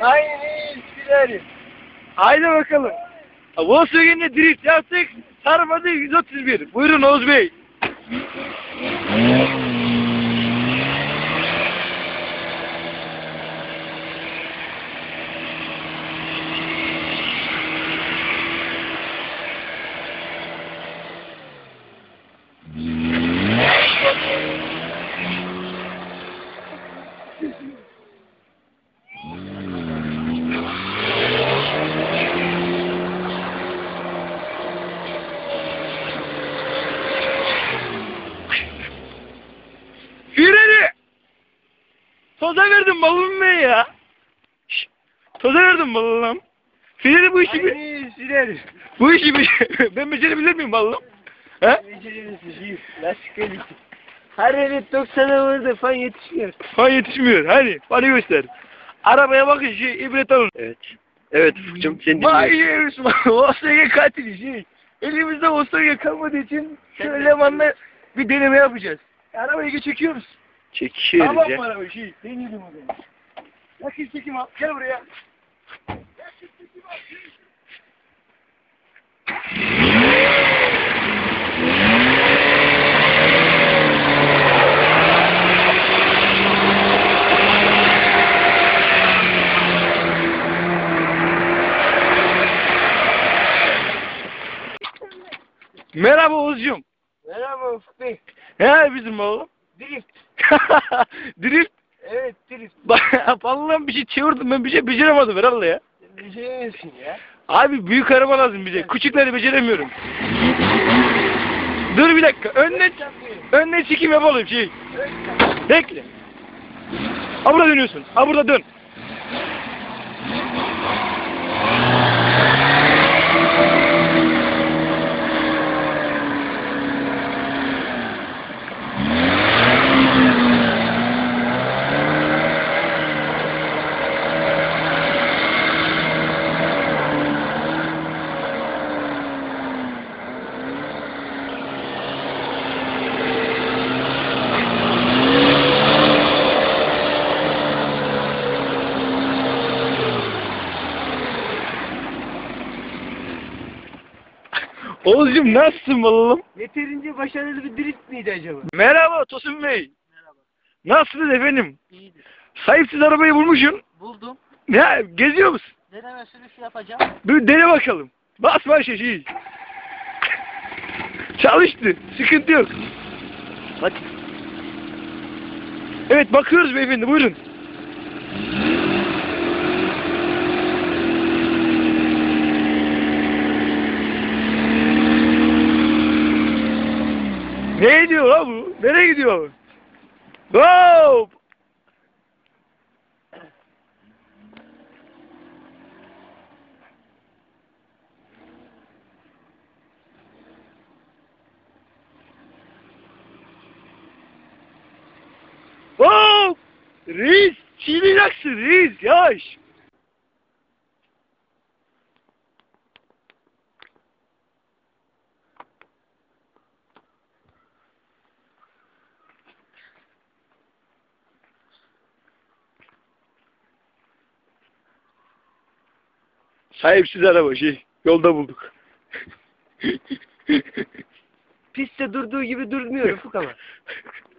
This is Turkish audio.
Aynen Firari. Haydi bakalım. Volkswagen'le drift yaptık. Sarmadı 131. Buyurun Oğuz Bey. Toza verdim balım ben ya. Şşş, Toza verdim balım. Firari bu işi bir... Firari. Bu işi bir... ben becerebilir miyim balım? He? Becerebilirsin. iyi. Lastik elbise. Her yeri 90'a vurdu fan yetişmiyor. Ha yetişmiyor. Hadi bana göster. Arabaya bakın şey ibret alın. Evet. Evet Ufuk'cum seni dinliyorum. Yusuf. Volkswagen katili şey. Elimizde Volkswagen kalmadığı için şöyle Leman'la bir deneme yapacağız. Arabayı çekiyoruz. Çekişiyoruz Tamam ya. mı arabayı şey? Deneyelim o zaman. Yakın çekim al. Gel buraya. Merhaba Oğuzcuğum. Merhaba Ufuk Bey. He bizim oğlum. Drift. Drift. Evet drift. Vallahi bir şey çevirdim ben bir şey beceremedim herhalde ya. Beceremiyorsun ya. Abi büyük araba lazım bize. Küçükleri beceremiyorum. Dur bir dakika. Önüne, önüne çekim yapalım şey. Bekle. Ha burada dönüyorsun. Ha burada dön. Oğuzcum nasılsın balım? Yeterince başarılı bir drift miydi acaba? Merhaba Tosun Bey. Merhaba. Nasılsınız efendim? İyidir. Sahipsiz arabayı bulmuşsun. Buldum. Ya geziyor musun? Deneme sürüşü yapacağım. Bir dene bakalım. Bas bas şey. şey. Çalıştı. Sıkıntı yok. Hadi. Evet bakıyoruz beyefendi buyurun. Ne ediyor la bu? Nereye gidiyor? Hop! Hop! Reis! Çiğneyeceksin reis yavaş. Sahipsiz araba şey. Yolda bulduk. Pistte durduğu gibi durmuyor Ufuk ama.